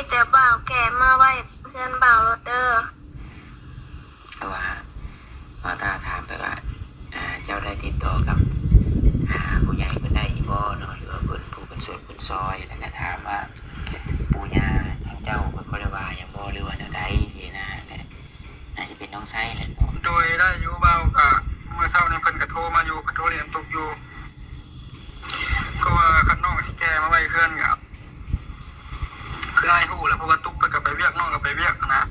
มีแต่บ่าวแก่มาไว้เพื่อนบ่าวรถเด้อเพราะว่าพอตาถามไปว่าอ่า เจ้าได้ติดต่อกับอ่าผู้ใหญ่เพิ่นได้อีบ่เนาะหรือว่าเพิ่นผู้เป็นส่วนเป็นซอยแล้วก็ถามว่าปู่ย่าทางเจ้าเพิ่นบ่ได้ว่าหยังบ่หรือว่าแนวใดสินะและน่าจะเป็นน้องไส้แหละเนาะโดยได้อยู่เบากะเมื่อเช้านี้เพิ่นก็โทรมาอยู่ก็โทรเรียนตกอยู่ก็ว่าคันน้องสิแกมาไว้เพื่อนกั บคือให้ฮู้แหละเพราะว่าตุ๊กไปกับไปเวียกน้องกับไปเวียกนะ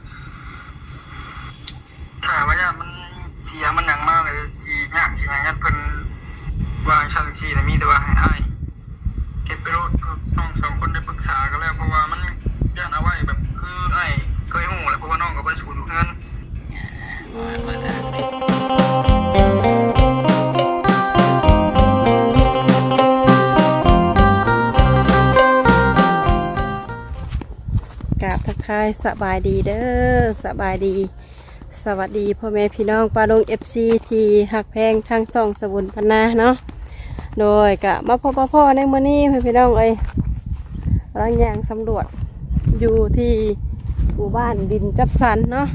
ถ้าว่าย่ามันเสียมันหนังมากเลยสิยากสิหยังยันเพิ่นวางชั้นสีแต่มีแต่ว่าให้อ้ายเก็บไปรถน้องสองคนได้ปรึกษากันแล้วเพราะว่า กราบทักทายสบายดีเด้อสบายดี สวัสดีพ่อแม่พี่น้องปลาลงเอฟซีทีหักแพงทางช่องสบุนพนาเนาะโดยกะมาพบกับพ่อในมื้อนี้พ่อพี่น้องเอ้ยร่างยางสำรวจอยู่ที่หมู่บ้านดินจับสันเนาะ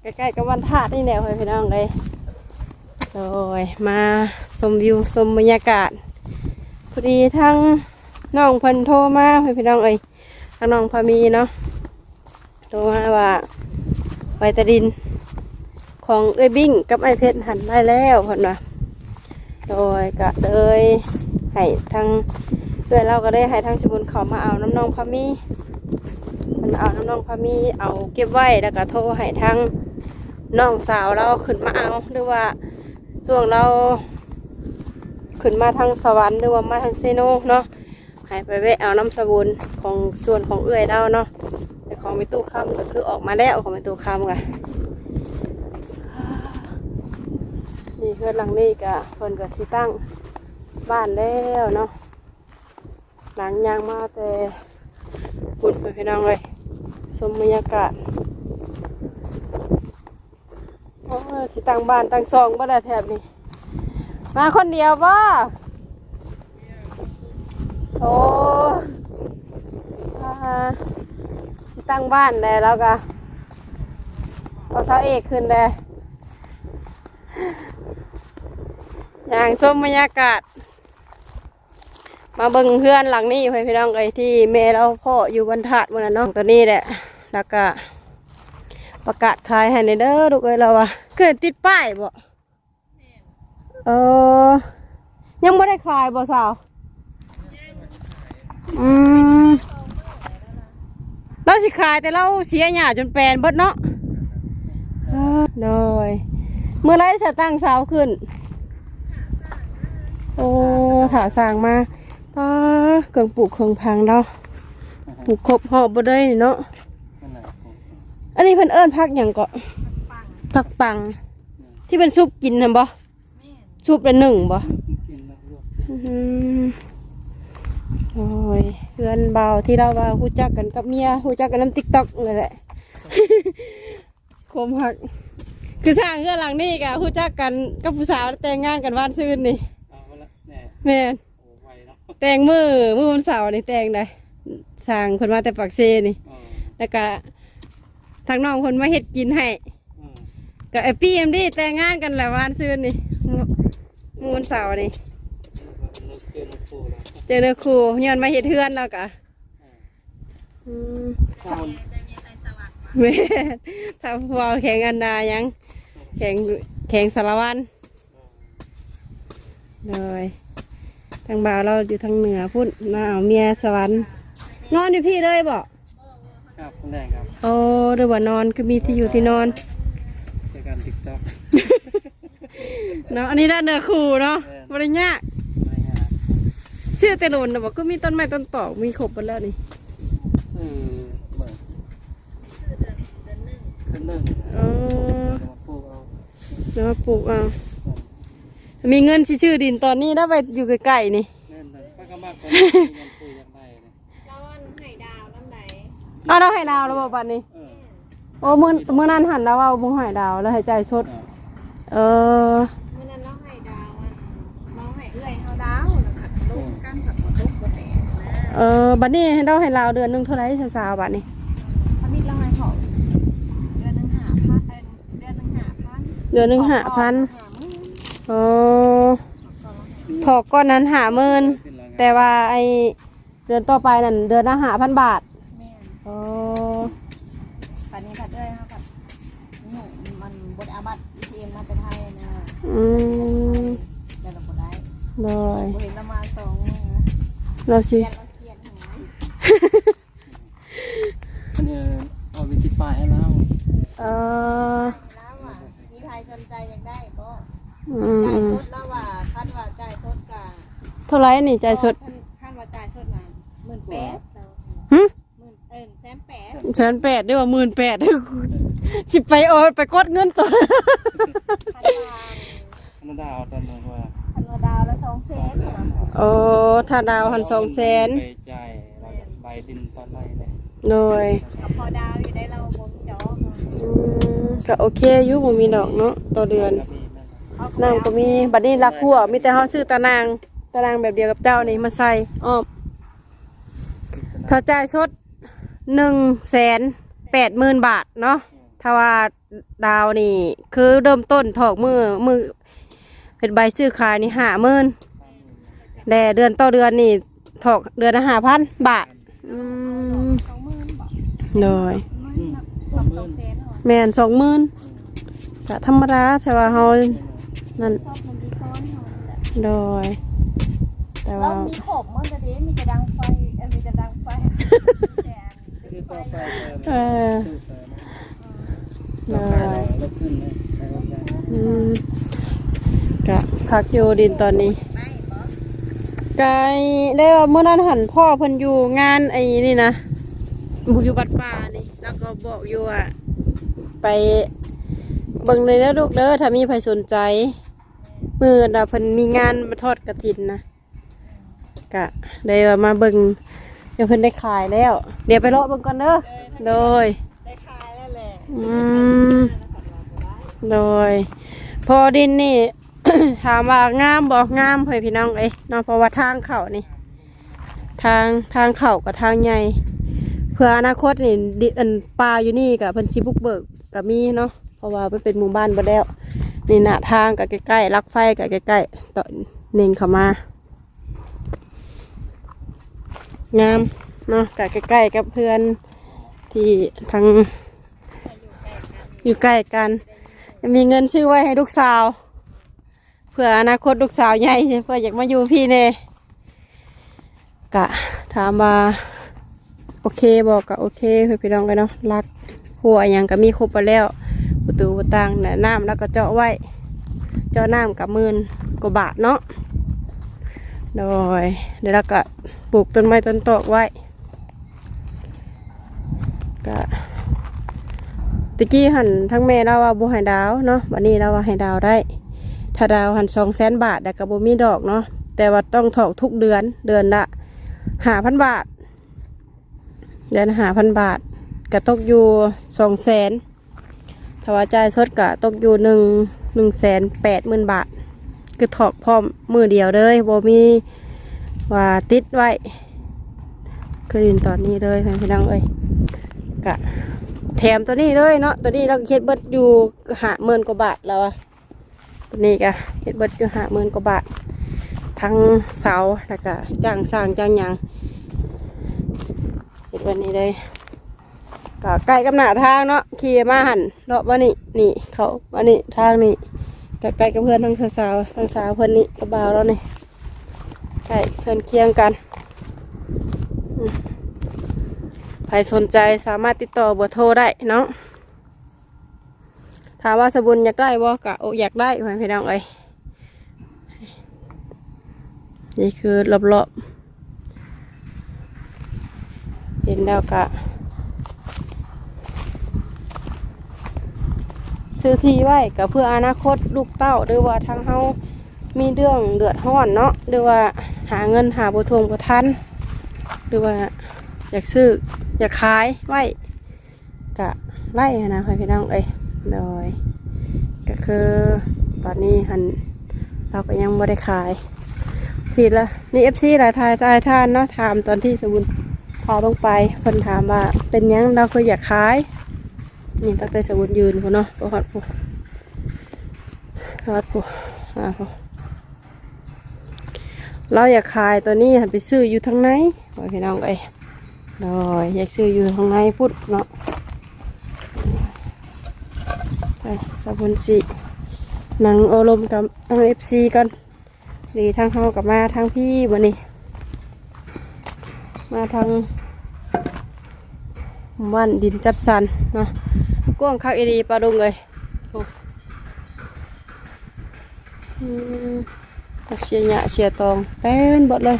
ใกล้ๆกับวันธาตุนี่แหละพ่อพี่น้องเลยโดยมาชมวิวชมบรรยากาศพอดีทั้งน้องเพิ่นโทรมาพ่อพี่น้องเอ้ยทางน้องพามีเนาะ โทรมาว่าไวตาดิน ของเอ้ยบิ้งกับไอเพชรหันได้แล้วเพิ่นว่าโดยก็เลยให้ทางเพื่อนเราก็ได้ให้ทางสมุนเขามาเอาน้ำนองพามีมันเอาน้ำนองพามีเอาเก็บไว้แล้วก็โทรให้ทางน้องสาวเราขึ้นมาเอาหรือว่าช่วงเราขึ้นมาทางสวรรค์หรือว่ามาทางเซโนเนาะให้ไปแวะเอาน้ำสบูนของส่วนของเอื้อยเราเนาะ ของมีตู้คำก็คือออกมาแล้วของมีตู้คำกันนี่เพื่อนหลังนี้ก็เพิ่นก็สิตั้งบ้านแล้วเนาะหลังยางมาแต่ปุ่นไปพี่น้องเลยสมบรรยากาศโอ้สิตั้งบ้านตั้งซองบ่ได้แถบนี้มาคนเดียวบ่โอ้อ่า ตั้งบ้านได้แล้วก็เอาเสาเอกขึ้นได้อย่างส้มบรรยากาศ มาเบิ่งเพื่อนหลังนี้ให้พี่น้องไอ้ยที่แม่เราพ่ออยู่บนถาดบนนั้นน้องตัวนี้แหละแล้วก็ประกาศขายให้ในเด้อลูกเอ้ยเราอะเกิดติดป้ายบ่เออ ยังไม่ได้ขายบ่สาว อืม เราสิขายแต่เราเสียหยาจนแปลนเบิดเนาะเออโดยเมื่อไรจะตั้งเสาขึ้น โอ้ถาสร้างมาป้าเครื่องปลูกเครื่องพังเราปลูกครบหอบบ่ได้นี่เนาะอันนี้เพิ่นเอิ้นพักหยังเก็พักปัง ที่เป็นซุปกินนะบ่ซุปละหนึ่งบ่อืม โอ้ยเพื่อนเบาที่เราว่าฮู้จักกันกับเมียฮู้จักกันน้ำติ๊กต็อกนั่นแหละ คมหัก คือสร้างเรื่องหลังนี่กะฮู้จักกันกับผู้สาวแต่งงานกันวันซื่นนี่แม่นแต่งมือมือวันเสาร์นี่แต่งได้สร้างคนมาแต่ปักเซนี่แล้วก็ทางน้องคนมาเฮ็ดกินให้กับไอ้พี่เอ็มดีแต่งงานกันหลายวันซื่นนี่มื้อมือวันเสาร์นี่ เจอเนื้อคู่ย้อนมาเห็ดเทือนแล้วกะอืมแม่ถ้าพอแข่งอันดายัง แข่งแข่งสารวันเลยทางบ่าวเราอยู่ทางเหนือพุ่นมาเอาเมียสวรรค์นอนอยู่พี่เลยบอกครับคุณแดงครับโอ้หรือว่านอนคือมีที่อยู่ที่นอนเจอกันติ๊กต็อกเนาะอันนี้ได้เนื้อคู่เนาะแม่นบริญญากไม่ฮะ ชื่อเตลุนนะบอกก็มีต้นไม้ต้นตอกมีครบหมดแล้วนี่สื่อเหมือนเป็นหนึ่งเออมาปลูกเอาแล้วมาปลูกเอามีเงินสิชื่อดินตอนนี้ได้ไปอยู่ใกล้ๆนี่แน่นเลยป้าก็มากกว่านี้มันคุยยังไงเนี่ยเอาเราให้ดาวแล้วบอกบัดนี้เออโอ้มือมือนั้นหันแล้วว่าบุงหายดาวแล้วหายใจชดเออ เออมื่อนั้นเราให้ดาวมันเราให้เอื้อยเขาดาวแล้วก็ลูกกันกับลูกบนแดงนะเออบัดนี้ให้เราให้เราเดือนหนึงเท่าไหร่สาวๆบัดนี้อันนี้เราให้เขาเดือนหนึ่งหาพันเอ้ยเดือนหนึ่งหาพันเดือนหนึงห้าพันหาหมื่นอ๋อถอกก้อนนั้นหาหมื่นแต่ว่าไอเดือนต่อไปนั่นเดือนละห้าพันบาทแม่นอ๋อปันนี้ผัดเลยครับผัดหนูมันบไดอาบัตอีทีเอ็มมาเป็นไทยนะอืมแต่เราบ่ได้โดยบ่เห็นเรามาสองมือเราสิ เรียนเราเครียดหัว อันนี้เอาไปติดป้ายให้แล้ว เออแล้วอะมีใครสนใจอยากได้บ่อืมจ่ายอืมสดแล้วว่าคันว่าจ่ายสดกะเท่าไหร่นี่ใจายสดคันว่าจ่ายสดน่ะหมื่นแปดหึหมื่นเอิ้นแสนแปดแสนแปดได้ว่าหมื่นแปดสิไปโอนไปกดเงินตัว คันว่าอันนั้นได้เอาตอนนั้นว่าคันว่าดาวละสองแสนโอ้ถ้าดาวหันสองแสนไปจ่ายแล้วก็ใบดินตอนไรเลยโดย ก็พอดาวอยู่ได้เราบ่มีดอ ก็โอเคอยู่บ่มีดอกเนาะต่อเดือนนางก็มีบัดนี้รักหัวมีแต่เฮาซื้อตานางตานางแบบเดียวกับเจ้านี่มาใส่อ้อมถ้าจ่ายสดหนึ่งแสนแปดหมื่นบาทเนาะถ้าว่าดาวนี่ คือเริ่มต้นถอกมือมือเป็นใบซื้อขายนี่ห้าหมื่นแต่เดือนต่อเดือนนี่ถอกเดือนละห้าพันบาทอืมสองหมื่นบอกโดย หมื่นนับนับสองแสนเหรอแม่นสองหมื่นก็ธรรมดาแต่ว่าเฮานั่นชอบคนดีซ้อนเหรอโดย แต่เราว่ามีขบมันจะดีมีจะดังไฟเอ้ยมีจะดังไฟแต่คือต่อไปเออคือแต่นะราคาเราลดขึ้นเลยใครว่าได้อืมกะคักอยู่ดินตอนนี้ไม่บอไกได้ว่าเมื่อนั้นหันพ่อเพิ่นอยู่งานไอ้นี่นะบุกอยู่บัดป่านี่ แล้วก็บอกอยู่อะ ไปเบิ่งเลยนะลูกเด้อถ้ามีใครสนใจ มือน่ะเพิ่นมีงานมาทอดกระถินนะกะได้ว่ามาเบิ่งเดี๋ยวเพิ่นได้ขายแล้ว เดี๋ยวไปเลาะเบิ่งก่อนเด้อโดยได้ขายแล้วแหละอืมโดย พอดินนี่ ถามว่างามบอกงามเพื่อพี่น้องเอ้ยเนาะเพราะว่าทางเขานี่ ทางทางเขากับทางใหญ่เพื่ออนาคตนี่ดิอันปลาอยู่นี่กับเพันชิบุกเบิก กับมีเนาะเพราะว่ามันเป็นหมู่บ้านบ่แล้วนี่หน้าทางกับใกล้ๆลักไฟกับใกล้ๆต่อเน่งเข้ามางามเนาะกับใกล้ๆกับเพื่อนที่ทางอยู่ใกล้กันมีเงินซื้อไว้ให้ลูกสาว เพื่ออนาคตลูกสาวใหญ่เพื่ออยากมาอยู่พี่เน่กะถามว่าโอเคบอกกะโอเคเพื่อนพี่น้องกันเนาะรัก หัวย่างก็มีครบไปแล้วประตูประตังแหนน้ำแล้วก็เจาะไว้ เจาะน้ำกับมื่นกว่าบาทเนาะโดยเดี๋ยวเราก็ปลูกต้นไม้ต้นโตไว้กะตะกี้หันทั้งแม่เราว่าบ่ให้ดาวเนาะวันนี้เราว่าให้ดาวได้ ถ้าดาวหันสองแสนบาทแต่ก็บ่มีดอกเนาะแต่ว่าต้องถอกทุกเดือนเดือนละหาพันบาท เดือนหาพันบาท ก็ตกอยู่สองแสนถ้าว่าจ่ายสดก็ตกอยู่หนึ่งหนึ่งแสนแปดหมื่นบาท คือถอกพร้อมมือเดียวเลยโบมีว่าติดไว้คือดินตอนนี้เลยพี่น้องเอ้ยกะแถมตัวนี้เลยเนาะตัวนี้เราเฮ็ดเบิดอยู่หาหมื่นกว่าบาทแล้วอะตัวนี้ก็เฮ็ดเบิดอยู่หาหมื่นกว่าบาท ทั้งเสาแล้วก็จ้างสร้างจ้างยังเฮ็ดวันนี้เลย ก็ใกล้กับหน้าทางเนาะขี่มาหันเลาะมานี่นี่เขามานี่ทางนี่ก็ใกล้กับเพื่อนทั้งสาวทั้งสาวเพื่อนนี่กับบ่าวแล้วนี่ใกล้เพื่อนเคียงกันใครสนใจสามารถติดต่อเบอร์โทรได้เนาะถามว่าสบุญอยากได้บ่กะโออยากได้พ่อพี่น้องเอ้ยนี่คือรอบๆเห็นแล้วกะ ซื้อที่ไว้ก็เพื่ออนาคตลูกเต้าหรือว่าทางเฮามีเรื่องเดือดร้อนเนาะหรือว่าหาเงินหาบุทวงบุทันหรือว่าอยากซื้ออยากขายไว้กะไล่นะพี่น้องเอ้ยโดยก็คือตอนนี้หันเราก็ยังไม่ได้ขายผิดละนี่เอฟซีหลายทายทายท่านเนาะถามตอนที่สมุนพอลงไปเพิ่นถามว่าเป็นยังเราเคยอยากขาย นี่ตั้งแต่สมุนยืนพุ่นเนาะประวัติพุ่นประวัติพุ่นอ่าพุ่นเราอยากขายตัวนี้หันไปซื้ออยู่ทางไหนโอ้ยพี่น้องเอ้ยโดยอยากซื้ออยู่ทางไหนพุดเนาะไปสมุนสินังอารมกับทางเอฟซีกันดีทางเขากับมาทางพี่วันนี้ มาทาง บ้านดินจัดสรรเนาะกว้างคักอีดีปลาดงเลยโอ้เอาเชียหยะเชียตองเต้นบดเลย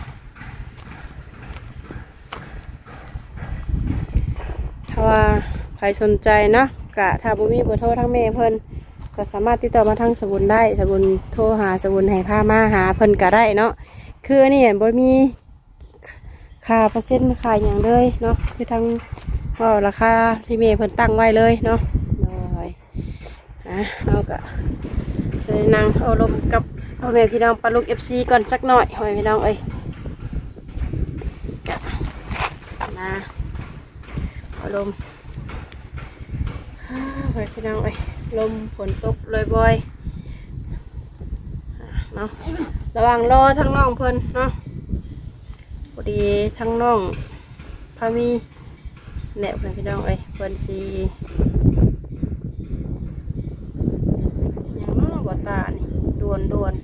ถ้าว่าใครสนใจเนาะกะถ้าบ่มีเบอร์โทรทั้งแม่เพิ่นก็สามารถติดต่อมาทางสบุนได้สบุนโทรหาสบุนให้พามาหาเพิ่นก็ได้เนาะคืออันนี่บ่มีค่าเปอร์เซ็นต์ค่าอย่างเลยเนาะคือทาง ว่าราคาที่เมย์เพิ่นตั้งไว้เลยเนาะโดยนะเอาก็เชิญนางเอาลมกับพ่อแม่พี่น้องปลาลูก FC ก่อนสักหน่อยพ่อแม่พี่น้องเอ้ยกะนะเอาลมณ์อ่าพี่น้องเอ้ยลมฝนตกเลยบ่อยเนาะระว่างรอทั้งน้องเพิ่นเนาะพอดีทั้งน้องพามี แหนบเพิ่นพี่น้องเอ้ยเพิ่นสีย่างน้องบ่ตานี่ดวนดวน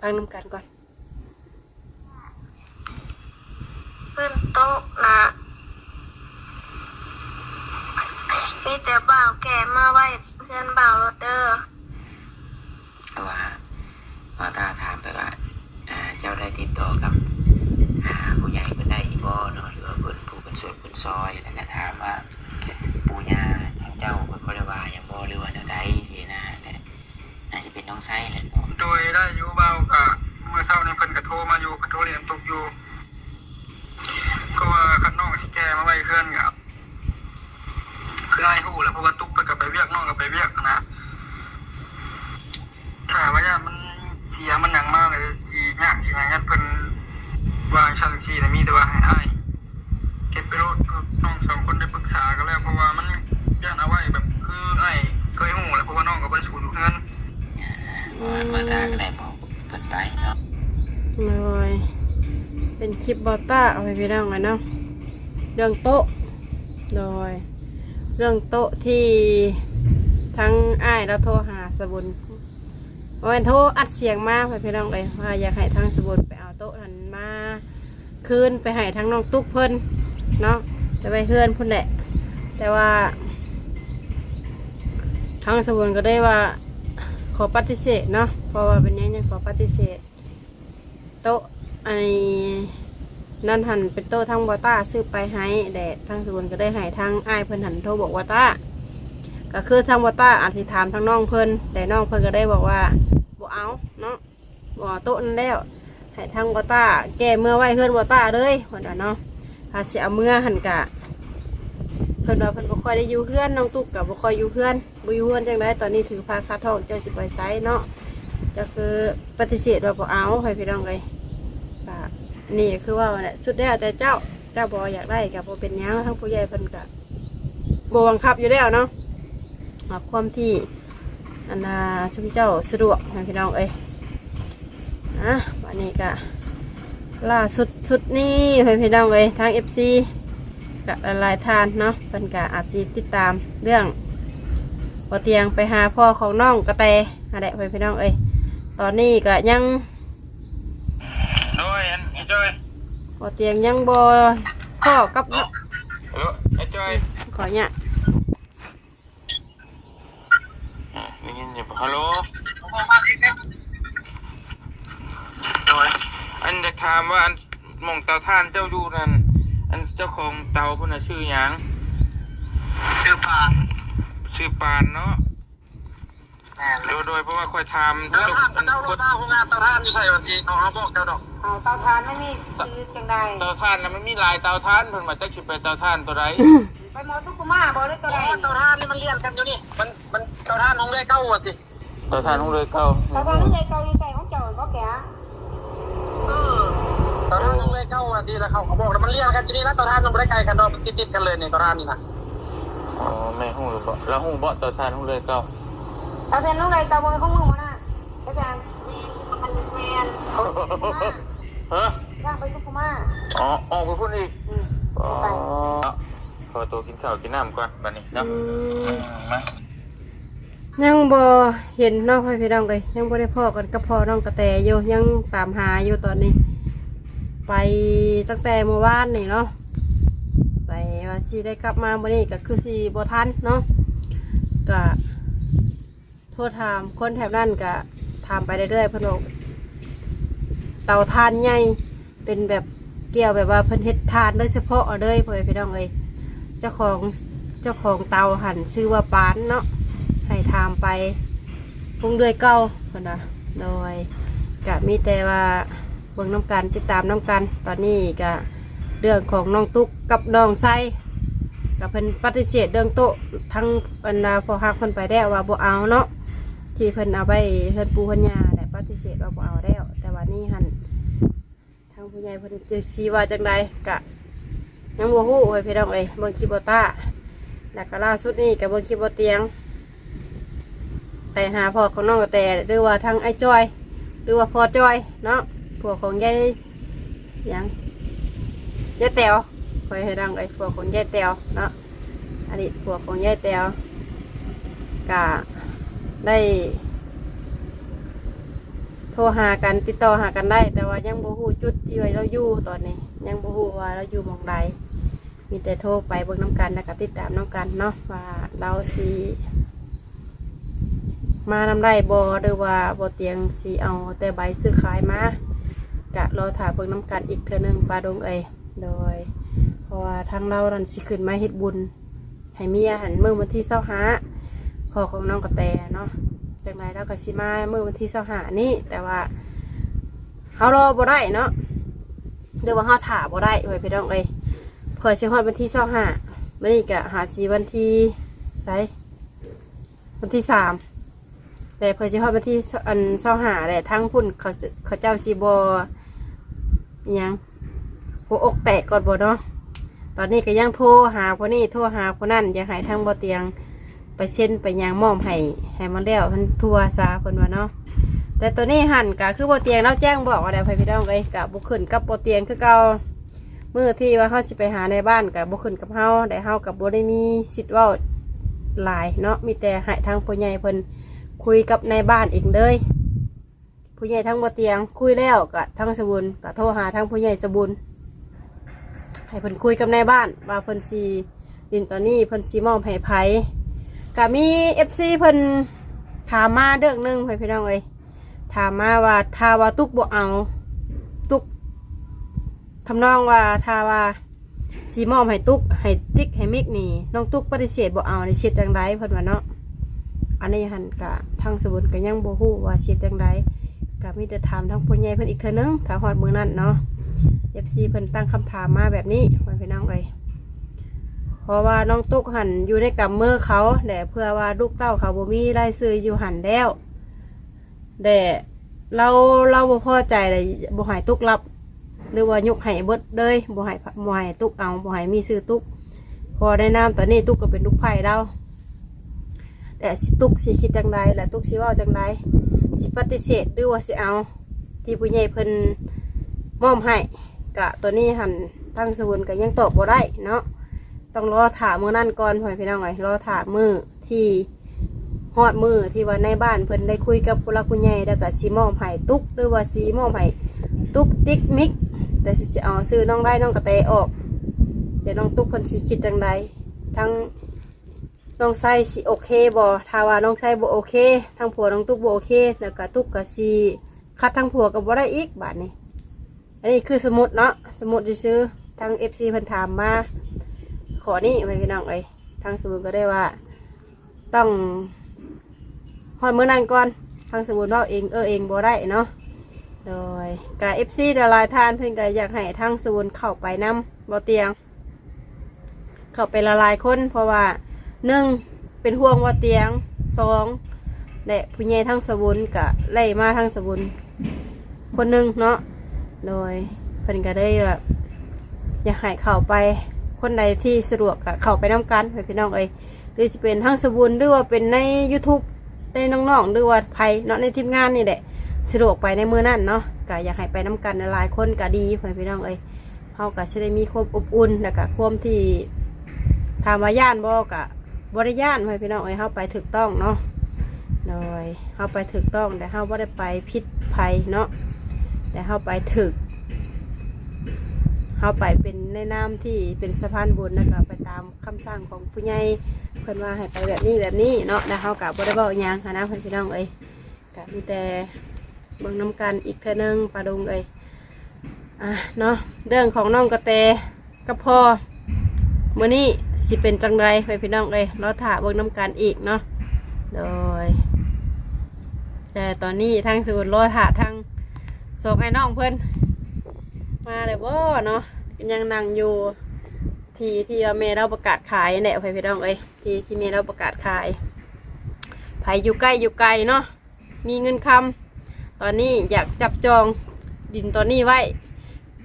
ฟังน้ำกันก่อนขึ้นโต๊ะนะมีแต่บ่าวแก่มาไว้เพื่อนบ่าวรถเด้อแต่ว่าพอตาถามไปว่าอ่าเจ้าได้ติดต่อกับผู้ใหญ่เพิ่นได้อีบ่เนาะหรือว่าเพิ่นผู้เพิ่นสวยเพิ่นซอยแล้วก็ถามว่าปู่ย่าทางเจ้าเพิ่นบ่ได้ว่าหยังบ่หรือว่าแนวใดสินะและน่าจะเป็นน้องไส้แหละโดยได้อยู่เบากะเมื่อเช้านี้เพิ่นก็โทรมาอยู่ก็โทรเรียนตกอยู่ก็ว่าคันน้องสิแกมาไว้เคลื่อนกับคือไอ้หูแหละเพราะว่าตุ๊กเพิ่นก็ไปเวียกน้องก็ไปเวียกนะถ้าว่าย่ามันเสียมันหนังมา กเลยสิยากสิหยังเพิ่นวางชั้นสี่นะมีแต่ว่าให้อ้ายเก็บไปโลดน้องสองคนได้ปรึกษากันแล้วเพราะว่ามันย่านเอาไว้แบบคือไอ้ายเคยหูแหละเพราะว่าน้องก็ไปสู่อยู่เพื่อนอ่าพอตาก็ได้บอกเพิ่นไปเนาะเลยเป็นคลิปบอต้าเอาไปพี่น้องไว้เนาะเรื่องโต๊ะโดยเรื่องโต๊ะที่ทั้งอ้ายแล้วโทรหาสบุน วันโทรอัดเสียงมาไปพี่น้องเลยว่าอยากให้ทางสบุนไปเอาโต๊ะนั้นมาคืนไปให้ทั้งน้องตุ๊กเพิ่นเนาะจะไปเพื่อนพุ่นแหละ แต่ว่าทางสบุนก็ได้ว่าขอปฏิเสธเนาะเพราะว่าเป็นยังยังขอปฏิเสธ โต๊ะไอ้นั่นหันเป็นโต๊ะทั้งบอต้าซื้อไปให้แต่ทางสกุลก็ได้ให้ทางอ้ายเพิ่นหันโทรบอกว่าต้า ก็คือทางบอต้าอาจสิถามทางน้องเพิ่นแต่น้องเพิ่นก็ได้บอกว่าบ่เอาเนาะบ่เอโต๊ะนั่นแล้วให้ทางบอต้าแก้เมื่อไว้เพื่อนบอต้าเลยเพิ่นว่าเนาะอาจสิเอาเมื่อหันกะเพิ่นว่าเพิ่นบ่ค่อยได้อยู่เพื่อนน้องตุ๊กกับบ่ค่อยอยู่เพื่อนบ่อยู่เพื่อนจังไดตอนนี้ถือพาคาทองเจ้าสิไปไสเนาะก็คือปฏิเสธว่าบ่เอาให้พี่น้องเลยก็นี่คือว่าแหละชุดแล้วแต่เจ้าเจ้าบออยากได้กับบ่เป็นหยังทั้งผู้ใหญ่เพิ่นก็บ่บังคับอยู่แล้วเนาะ เอาความที่อันน่าชุมเจ้าสะดวกให้พี่น้องเอ้ยอะวันนี้ก็ล่าสุดชุดนี้ให้พี่น้องเอ้ยทาง FC กับหลายๆทานเนาะเพิ่นก็อาจสิติดตามเรื่องบ่เตียงไปหาพ่อของน้องกระแตอะไรให้พี่น้องเอ้ยตอนนี้ก็ยังโดยอันไอ้จอยบ่เตียงยังบ่พ่อกับเออไอ้จอยขอเนี่ย ได้ยินอยู่ ฮัลโหลโดยอันจะถามว่าอันหมองเตาท่านเจ้าอยู่นั่น อันเจ้าของเตาเพิ่นน่ะชื่อหยังชื่อปานชื่อปานเนาะโดยโดยเพราะว่าค่อยทำเจ้าเจ้ารถหน้าโรงงานเตาท่านอยู่ใส่วันทีน้องเขาบอกเจ้าดอกเอาเตาทานไม่มีซื้อจังใดเตาท่านน่ะมันมีหลายเตาท่านเพิ่นว่าจักสิไปเตาท่านตัวใด ไปหมอทุกข์มาบ่เลยตัวใดเตาท่านนี่มันเลี่ยนกันอยู่นี่ มันมันเตาท่านน้องเลยเก้าสิ ต่อทานของเลยเก่าแต่ว่ามันใจเกาอยู่ใจของเจ้าบ่แก่เออเตาท่านน้องเลยเก้าสิแล้วเขาเขาบอกแล้วมันเลี่ยนกันอยู่นี่นะเตาท่านมันไม่ได้ไกลกันดอกมันติดๆกันเลยเนี่ยเตาท่านนี่นะอ๋อแม่หูหรือบ่แล้วหูบ่ต่อทานของเลยเก่าตาเซนน้องเลยเกาบ่ของมึงบ่น่ะอาจารย์มันแมนฮะย่างไปทุกข์มาอ๋อออกไปพูดอีกอืมอ๋อขอตัวกินข้าวกินน้ำก่อนบัดนี้เนาะมา ยังบ่เห็นน้องพ่อพี่น้องเลยยังบ่ได้พ่อกันกับพ่อน้องกระแตอยู่ยังตามหาอยู่ตอนนี้ ไปตั้งแต่เมื่อวานนี่เนาะไปว่าสิได้กลับมาวันนี้ก็คือสิบ่ทันเนาะก็โทษถามคนแถบนั้นก็ถามไปเรื่อยๆเพิ่นบอกเตาทานใหญ่เป็นแบบเกี่ยวแบบว่าเพิ่นเฮ็ดทานโดยเฉพาะเลยพ่อพี่น้องเอ้ยเจ้าของเจ้าของเตาหันชื่อว่าปานเนาะามไปพุงดือยเก้าคนนะโดยกะมีแต่ว่าเบิ่งน้ำกันติดตามน้ำกัน ตอนนี้กะเรื่องของน้องตุ๊กกับน้องไส้กับเพิ่นปฏิเสธเรื่องโต๊ะทั้งบรรดาพอฮักเพิ่นไปแล้วว่าบ่เอาเนาะที่เพิ่นเอาไปเพิ่นปูเพิ่นยาแต่ปฏิเสธว่าบ่เอาแล้ว แต่ว่านี่หันทางผู้ใหญ่เพิ่นจะชี้ว่าจังใดกะยังบ่ฮู้ไว้พี่น้องเอ้ยเบิ่งคลิปบ่ต้าแล้วก็ล่าสุดนี่ก็เบิ่งคลิปบ่เตียง ไปหาพ่อของน้องกระแตหรือว่าทางไอ้จอย หรือว่าพ่อจอยเนาะผัวของยายยังยายแตวคอยให้ดังไอ้ผัวของยายแตวเนาะอดีตผัวของยายแตวกะได้ โทรหากันติดต่อหากันได้ แต่ว่ายังบ่ฮู้จุดที่ว่าเราอยู่ตอนนี้ ยังบ่ฮู้ว่าเราอยู่หมองใดมีแต่โทรไปเบิ่งน้ำกันแล้วก็ติดตามน้ำกันเนาะว่าเราสิ มานำได้บอหรือว่าบอเตียงสีเอาแต่ใบซื้อขายมากะรอถาเบิ่งน้ำกันอีกเทื่อหนึงปลาดงเอยโดยเพราะว่าทางเรานันสิขึ้นมาเฮ็ดบุญให้เมียหันเมื่อวันที่เสาหาขอของน้องกระแตเนาะจากไหนเราก็สิมาเมื่อวันที่เสาหานี่แต่ว่าเฮารอบ่ได้เนาะหรือว่าเฮาถ่าบ่ได้ไว้พี่น้องเอ้ยเผื่อสิฮอดวันที่เสาหาไมื้อนี้ก็หาสีวันที่ไสวันที่สาม แต่เพื่อจะเข้าไปที่อันเสาหาแหละทั้งพุ่นเขาเขาเจ้าซีบออิหยังหัวอกแตกก่อนบ่เนาะตอนนี้ก็ยังโทรหาคนนี้โทรหาคนนั้นอยากให้ทางบ่เตียงไปเช่นไปยังมอมให้ให้มันแล้วทันทัวซาเพิ่นว่าเนาะแต่ตัวนี้หั่นก็คือบ่เตียงเราแจ้งบอกว่าได้พี่น้องเอ้ยกับบุขึ้นกับบ่เตียงคือเก่ามื้อที่ว่าเฮาสิไปหาในบ้านกับบ่ขึ้นกับเฮาได้เฮากับบ่ได้มีสิทธิ์ว้าหลายเนาะมีแต่ให้ทางผู้ใหญ่เพิ่น คุยกับในบ้านเองเลยผู้ใหญ่ทั้งบ่เตียงคุยแล้วกับทั้งสบุญกับโทรหาทั้งผู้ใหญ่สบุญให้เพิ่นคุยกับในบ้าน ว่าเพิ่นสีดินตอนนี้เพิ่นสีมอบให้ไผก็มีเอฟซีเพิ่นถามมาเรื่องหนึงพี่น้องเอ้ยถามมาว่าถ้าว่าตุกบ่เอา ตุกทำนองว่าถ้าว่าสีมอบให้ตุกให้ติ๊กให้มิกนี่น้องตุกปฏิเสธบ่เอาในเช็ดจังไดเพิ่นว่าเนาะ อันนี้หันกะทางสมุนก็ยังบ่ฮู้ว่าเสียจังไดก็มีแต่ถามทางผู้ใหญ่เพิ่นอีกเทื่อนึงถ้าฮอดมื้อนั้นเนาะ FC เพิ่นตั้งคำถามมาแบบนี้ไว้พี่น้องเอ้ยเพราะว่าน้องตุ๊กหันอยู่ในกำมือเขาแต่เพื่อว่าลูกเต้าเขาบ่มีรายชื่ออยู่หันแล้วแต่เราเราบ่พอใจเลยบ่ให้ตุ๊กรับ หรือว่ายกให้เบิดเลยบ่ให้บ่ให้ตุ๊กเอาบ่ให้มีชื่อตุ๊กพอได้น้ำตอนนี้ตุ๊กก็เป็นลูกไผ่เรา แต่ตุกสิคิดจังใดและตุกสิว่าจังใดสิปฏิเสธหรือว่าสิเอา ที่ผู้ใหญ่เพิ่นมอบให้กะตัวนี้หันตั้งสวนก็ยังตอบบ่ได้เนาะต้องรอถามมือนั่นก่อนพ่อพี่น้องไงรอถามมือที่ฮอดมือที่ว่าในบ้านเพิ่นได้คุยกับผู้หลักผู้ใหญ่แล้วก็สิมอบให้ตุกหรือว่าสิมอบให้ตุกติ๊กมิก แต่สิเอาซื้อน้องได้น้องกระเตออกเดี๋ยวน้องตุกเพิ่นสิคิดจังใดทั้ง น้องไส้สิโอเคบ่ถ้าว่าน้องไส้บ่โอเคทางผัวน้องตุ๊กบ่โอเค แล้วก็ตุ๊กก็สิคัดทางผัวก็บ่ได้อีกบาดนี้ อันนี้คือสมุดเนาะสมุดซื้อๆทาง FC เพิ่นถามมา ขอนี่ไปพี่น้องเอ้ยทางสมุดก็ได้ว่า ต้องฮอดมื้อนั้นก่อน ทางสมุดเว้าเองเออเองบ่ได้เนาะโดยกะ FC หลายทานเพิ่นก็อยากให้ทางสมุดเข้าไปนํบ่เตียง เข้าไปละลายคนเพราะว่า หนึ่งเป็นห่วงว่าเตียงสองและผู้ใหญ่ทั้งสบุนกะไล่มาทั้งสบุนคนหนึ่งเนาะโดยเพิ่นก็ได้แบบอยากให้เข้าไปคนใดที่สะดวกกะเข้าไปน้กันให้พี่น้องเอ้ยหรือจะเป็นทั้งสบุนหรือว่าเป็นใน YouTube ในน้องๆหรือว่าไผเนาะในทีมงานนี่แหละสะดวกไปในมือนั่นเนาะก็อยากให้ไปน้กันหลายคนก็ดีเพื่อนพี่น้องเอ้ยเฮาก็จะได้มีความอบอุ่นแล้วก็ความที่ถามว่าย่านบ่กะ บริยานเพื่พี่น้องเอ้ยเฮาไปถูกต้องเนาะโดยเฮาไปถูกต้องแต่เฮาบ่ได้ไปผิดภัยเนาะแต่เฮาไปถึกเฮาไปเป็นในน้ำที่เป็นสะพานบุญแล้วก็ไปตามคำสั่งของผู้ใหญ่เพิ่นว่าให้ไปแบบนี้แบบนี้เนาะแล้วเฮาก็บ่ได้เว้าหยังหั้นะเพื่อนพี่น้องเอ้ยก็มีแต่เบิ่งน้ำกันอีกเท่านึงปลาดุงเลยอะเนาะเรื่องของน้องกระเตกับพ่อมื่อนี้ สิเป็นจังไรไปพี่น้องเลยเราถ่าเบิ่งน้ำกันอีกเนาะโดย แต่ตอนนี้ทางสูตรรอถ่าทางโศกไอ้น้องเพิ่อนมาเลยบ่เนาะยังนั่งอยู่ที่ที่ว่าเมเราประกาศขายเนี่ไปพี่น้องเอ้ยที่ที่เมเราประกาศขายไผอยู่ใกล้อยู่ไกลเนาะมีเงินคำตอนนี้อยากจับจองดินตอนนี้ไว้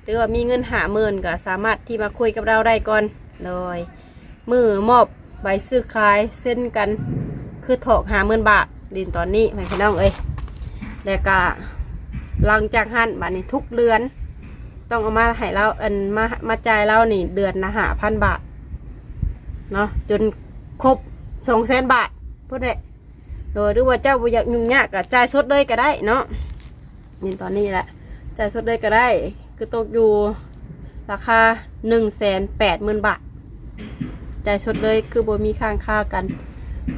หรือว่ามีเงินหาหมื่นก็สามารถที่มาคุยกับเราได้ก่อนเลย มือมอบใบซื้อขายเส้นกันคือถอกหาหมื่นบาทดินตอนนี้ให้พี่น้องเอ้ยแล้วก็หลังจากหันบาทนี้ทุกเดือน ต้องเอามาให้เราเอินมามาจ่ายเรานี่เดือนละหาพันบาทเนาะจนครบสองแสนบาทพูดได้โดยหรือว่าเจ้าบุอยากยุ่งยากก็จ่ายสดเลยก็ได้เนาะยินตอนนี้แหละจ่ายสดเลยก็ได้ คือตกอยู่ราคาหนึ่งแสนแปดหมื่นบาท จ่ายสดเลยคือบ่มีค้างค่ากัน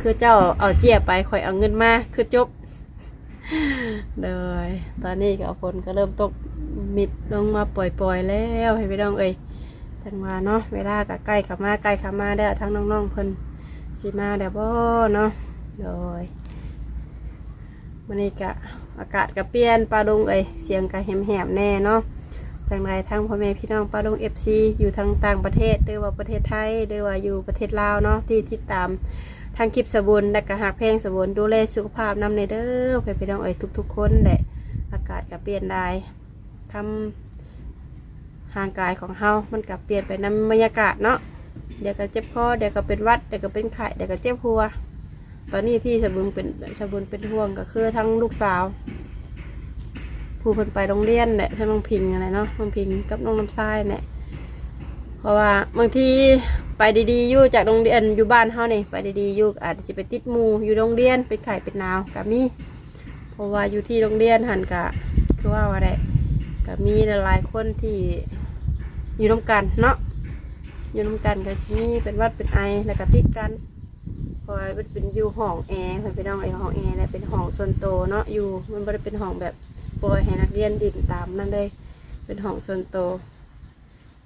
คือเจ้าเอาเจียไปคอยเอาเงินมาคือจบเลยตอนนี้ก็ฝนก็เริ่มตกมิดลงมาปล่อยๆแล้วให้พี่น้องเอ้ยจังมาเนาะเวลาก็ใกล้ขับมาใกล้ขับมาเด้ทั้งน้องๆเพิ่นสิมาเด้อบ่เนาะโดยมันนี้กะอากาศกะเปลี่ยนปลาดงเอ้ยเสียงกะแหมๆแน่เนาะ จังไรทั้งพ่อแม่พี่น้องปลาดงเอฟซีอยู่ทางต่างประเทศหรือว่าประเทศไทยหรือว่าอยู่ประเทศลาวเนาะที่ติดตามทางคลิปสบุนและกระหักเพลงสบุนดูแลสุขภาพนำในเด้อพ่อพี่น้องเอ้ยทุก ๆ คนแหละอากาศกะเปลี่ยนได้ทำห่างกายของเฮามันกะเปลี่ยนไปน้ำบรรยากาศเนาะเดี๋ยวก็เจ็บคอเดี๋ยวก็เป็นวัดเดี๋ยวก็เป็นไข้เดี๋ยวก็เจ็บหัว ตอนนี้ที่สบุนเป็นสบุนเป็นห่วงก็คือทั้งลูกสาว ผู้เพิ่นไปโรงเรียนแหละทั้งน้องพิงอะไรเนาะน้องพิงกับน้องน้ำทรายเนี่ยเพราะว่าบางทีไปดีๆอยู่จากโรงเรียนอยู่บ้านเฮานี่ไปดีๆอยู่อาจจะไปติดหมูอยู่โรงเรียนเป็นไข่เป็นนาวกับมีเพราะว่าอยู่ที่โรงเรียนหันกะคือว่าว่าได้กับมีหลายคนที่อยู่ร่วมกันเนาะอยู่ร่วมกันกับชิมีเป็นวัดเป็นไอแล้วก็ติดกันเพราะว่ามันเป็นอยู่ห้องแอร์มันเป็นห้องไอห้องแอร์เนี่ยเป็นห้องส่วนโตเนาะอยู่มันไม่ได้เป็นห้องแบบ ปล่อยให้นักเรียนดินตามนั่นเลย เป็นห้องส่วนโตว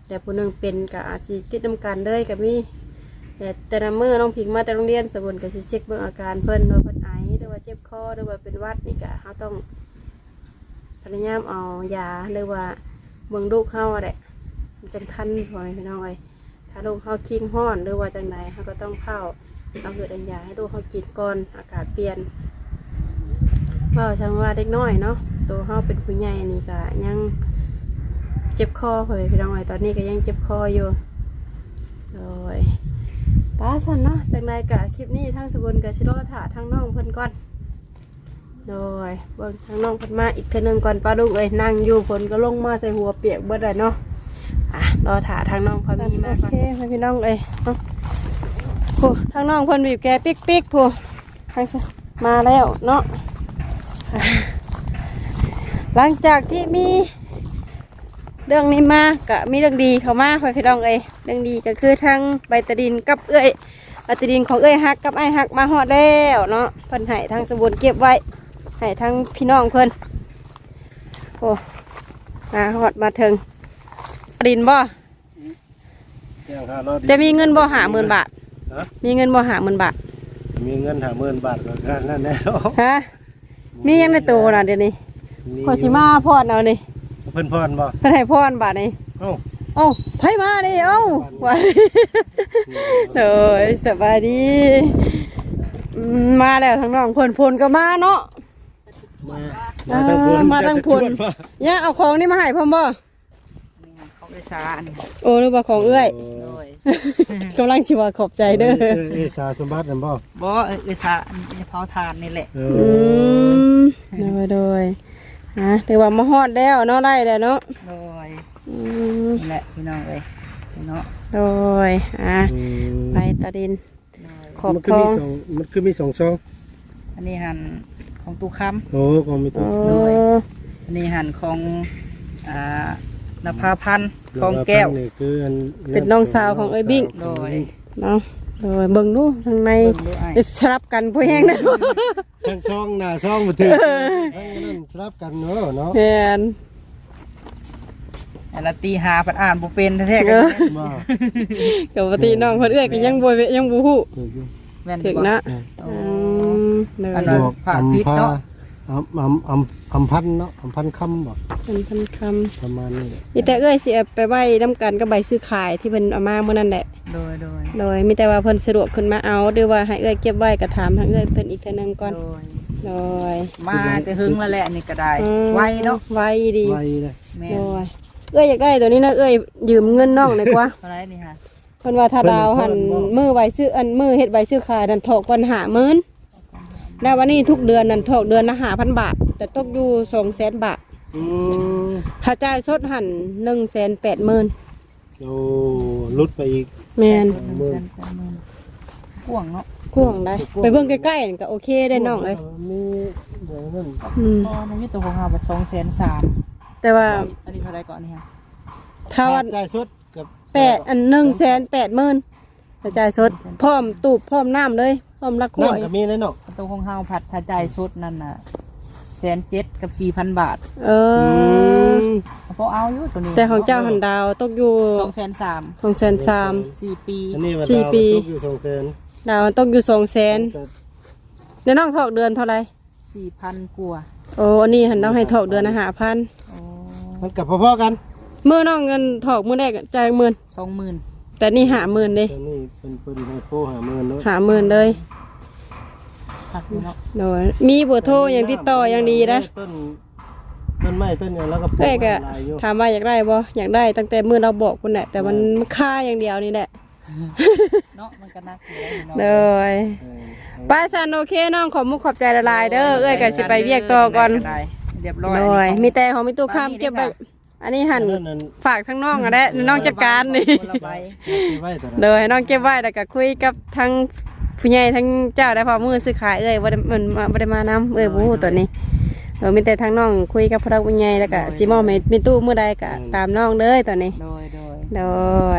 แต่ผู้หนึ่งเป็นกับอาชีพกิจนำกันเลยกับมีแต่แต่ละมือน้องพิงมาแต่โรงเรียนสมบูรณ์กับสิเช็คเบื้องอาการเพิ่นว่าเพิ่นไอหรือว่าเจ็บคอหรือว่าเป็นวัดนี่กะเขาต้องพยายามเอายาหรือว่าเบิ่งลูกเข้าอะแหละมันจะคันพอไหมพี่น้องเอ้ยถ้าลูกเข้าคิงห้อนหรือว่าจังไหนเขาก็ต้องเข้าเอาเหือดอันยาให้ดูกเขากินก่อนอากาศเปลี่ยนว่าทางว่าเด็กน้อยเนาะ ตัวเขาเป็นผู้ใหญ่นี่ก็ยังเจ็บคอเผยพี่น้องไอ้ตอนนี้ก็ยังเจ็บคออยู่โดยป้าสันเนาะจากในกะคลิปนี้ทั้งสบุนกับชิโร่ถาทั้งน้องเพิ่นก่อนโดยเบิ่งทั้งน้องเพิ่นมาอีกเทอนึงก่อนป้าดุกเอ้ยนั่งอยู่ฝนก็ลงมาใส่หัวเปียกเบิดเลยเนาะอะรอถาทั้งน้องพอมีมาก่อนโอเคพี่น้องเอ้ยเนาะผู้ทางน้องเพิ่นบีบแกปิ๊กปิ๊กผู้ทางมาแล้วเนาะอะ หลังจากที่มีเรื่องนี้มาก็มีเรื่องดีเข้ามาเพื่อนพี่น้องเอ้ยเรื่องดีก็คือทางใบตะดินกับเอ้ยใบตะดินของเอ้ยฮักกับไอ้ฮักมาฮอดแล้วเนาะเพิ่นให้ทางสมบูรณ์เก็บไว้ให้ทางพี่น้องเพิ่นโอ้มาฮอดมาถึงดินบ่เที่ยงค่ารถจะมีเงินบ่หาหมื่นบาทฮะมีเงินบ่หาหมื่นบาท มีเงินหาหมื่นบาทก็ค่านั่นแน่ฮะมียังในตัวน่ะเดี๋ยวนี้ พอชิมาพอดเอานี่เพิ่นพรบ่เพิ่นให้พรบาทนี่เอ้าเอเอ้าไผมาดิเอ้าว่าโดยสบายดีอืมมาแล้วทั้งน้องพลพลก็มาเนาะมาอ่ามาทางพลเนี่ยเอาของนี่มาให้พ่อมบ่เขาไปสาอันนี้โอ้หรือว่าของเอื้อยโดยกำลังชิว่าขอบใจเด้อเออเอสาสมบัตินั่นบ่บ่เออสาอันนี้เผาทานนี่แหละเออือมโดยโดย ฮะถือว่ามาฮอดแล้วเนาะได้แล้วเนาะโดยอืมนี่แหละพี่น้องเอ้ยเนาะโดยอะอืมไปตาดินโดยขอบมันทคืออมีงสองมันคือมีสองช่องอันนี้หันของตู้คโอ้ก็มีตัว โอ้ำอันนี้หันของอ่านภาพันธ์ของแก้ว นี่คืออันเป็นน้องสาวของเอ้ยบิ้ง โดย เนาะ โดยเบิ่งดูทางในเบิ่งดูอ้ายจะสลับกันผู้แห้งนะทั้งช่องหน้าช่องบ่ถือทั้งนั้นสลับกันเนาะเนาะแม่นอันละตีหาพัดอ่านบ่เป็นแท้ๆเอกันอมากับปกติน้องเพิ่นเอื้อยก็ยังบ่ยังบ่ฮู้ถืออยู่แม่นถึงบ่ นะโอ้อืมเลยอันนั้นบอกผ่าพิษเนาะ อำอำอำอำพันเนาะอำพันคำบ่เป็นพันคำประมาณนี้แหละมีแต่เอื้อยสิเอาไปไว้นํกันกับใบซื้อขายที่เพิ่นเอามาเมื่อนั้นแหละ โดยโดยโดยมีแต่ว่าเพิ่นสะดวกขึ้นมาเอาหรือว่าให้เอื้อยเก็บไว้ก็ถามทางเอื้อยเพิ่นอีกเทื่อนึงก่อน โดย โดยมาแต่หึงแล้วแหละนี่ก็ได้ อืมไวเนาะไวดีไวเลยแม่โดนยเอื้อยอยากได้ตัวนี้นะเอื้อยยืมเงินน้องหน่อยกว่า เท่าไหรนี่ฮะเพิ่นว่าถ้าดาวหันมือใบซื้ออันมือเฮ็ดใบซื้อขายนั่นถอกปัญหาหมื่น แล้ววันนี้ทุกเดือนนั่นถอกเดือนละ5,000บาท แต่ตกอยู่200,000บาทอืมถ้าจ่ายสดหัน180,000โอ้ลุดไปอีกแม่นหนึ่งแสนแปดหมื่นพ่วงเนาะกว้างได้ ไปเบิ่งใกล้ๆนั่นก็โอเคได้น้องเอ้ยมีอย่างนั้นอืมอ๋อในยุตัวของเราบัดสองแสนสามแต่ว่าอันนี้เท่าไหรก่อนนี่ฮะถ้าว่า จ่ายสดกับแปดอัน180,000แต่จ่ายสดพร้อมตูบพร้อมน้ำเลย พร้อมรักขวน้ำก็มีแล้วเนาะตัวของเราผัดถ้าจ่ายชุดนั่นน่ะแสนเจ็ดกับสี่พันบาทเออพอเอาอยู่ตัวนี้แต่ของเจ้าหันดาวตกอยู่สองแสนสามสองแสนสามสี่ปีอันนี้ว่าสี่ดาวปีตกอยู่สองแสนดาวตกอยู่สองแสนเดี๋ยวน้องถอกเดือนเท่าไหร่สี่พันกว่าโอ้อันนี้หันต้องให้ถอกเดือนละห้าพันโอ้มันกับพ่อๆกันเมื่อน้องเงินถอกมื่อแรกจ่ายหมื่นสองหมื่น แต่นี่หาหมื่นเด้ตัวนี้เป็นปืนไฮโฟหาเมือนเนาะหาหมื่นเลยผักอยู่เนาะโดยมีเบอร์โทรอย่างติดต่ออย่างดีนะต้นต้นไม้ต้นเนี่ยแล้วก็ปลูกเอ้ยก็หลายอยู่ถามว่าอยากได้บ่อยากได้ตั้งแต่มื่อเราบอกคุณแหละแต่มันค่าอย่างเดียวนี่แหละเนาะมันก็นักอยู่แล้วเนาะ โดยป้าสันโอเคน้องขอบมุกขอบใจละลายเด้อเอ้ยก็สิไปเวียกต่อก่อน ได้เรียบร้อยโดยมีแต่ของมีตู้ข้ามเก็บไว้ อันนี้หันนั่นนั่นฝากทั้งน้องอะแหละน้องจัดการนี่ คนละใบที่ไว้แต่ละโดยน้องเก็บไว้แล้วก็คุยกับทั้งผู้ใหญ่ทั้งเจ้าได้พอมือซื้อขายเอ้ยบ่ได้มันมาบ่ได้มานำเอ้ยบ่ฮู้ตัวนี้เออมีแต่ทั้งน้องคุยกับพระผู้ใหญ่แล้วก็สิมอบให้มีตู้มื้อใดก็ตามน้องเด้อตัวนี้ โดยโดย โด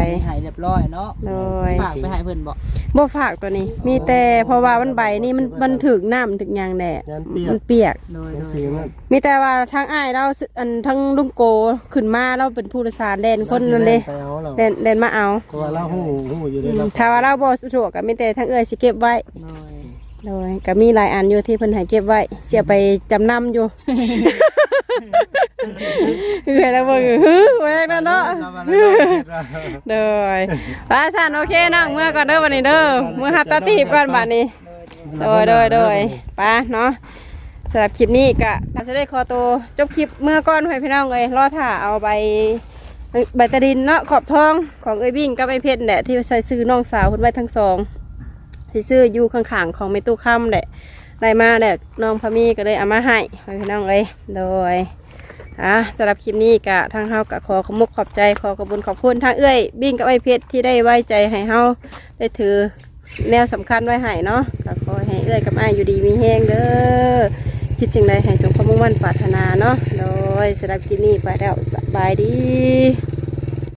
ย หายเรียบร้อยเนาะโดย ฝากไปใหายเพิ่นบอกบ่ฝากตัวนี้ มีแต่เพราะว่ามันใบนี่มันมันถึกน้ำถึกหยังแดดงานเปียมักนเปียก โดยเป็นโดยสีนั่นมีแต่ว่าทั้งอ้ายเราสิอันทั้งลุงโกขึ้นมาเราเป็นผู้โดยสารแดนคนนั่นเด้ไปเอาเราแดนแดนมาเอาเพราะว่าเราหูหูอยู่อืในมเราถ้าว่าเราบ่สะดวกก็มีแต่ทั้งเอ้ยสิเก็บไว้โดยโดยก็มีหลายอันอยู่ที่เพิ่นให้เก็บไว้เสียไปจำนำอยู่ คือให้เราเบิ่งฮึไว้นั่นเนาะโดยป้าสันโอเคน้องเมื่อก่อนเด้อวันนี้เด้อเมื่อหับตาตีบก่อนบัดนี้โดยโดยโดยป้าเนาะสำหรับคลิปนี้ก็เราจะได้ขอตัวจบคลิปเมื่อก่อนให้พี่น้องเอ้ยรอถ่าเอาใบใบตะดินเนาะขอบทองของเอ้ยบิ่งกับไอ้เพชรแหละที่ใส่ซื้อน้องสาวเพิ่นไว้ทั้งสองที่ซื้ออยู่ข้างๆของเมตู้ค่ำแหละได้มาแหละน้องพามีก็เลยเอามาให้ให้พี่น้องเอ้ยโดย อะสำหรับคลิปนี้กะทางเฮากะขอขอมุกขอบใจขอขอบุญขอบคุณทางเอ้ยบิ้งกับไอ้เพชรที่ได้ไว้ใจให้เฮาได้ถือแนวสำคัญไว้ให้เนาะก็ขอให้เอ้ยกับอ้ายอยู่ดีมีแห้งเด้อคิดสิ่งใดให้สมความมุ่งมั่นปรารถนาเนาะโดยสำหรับคลิปนี้ไปแล้วสบายดี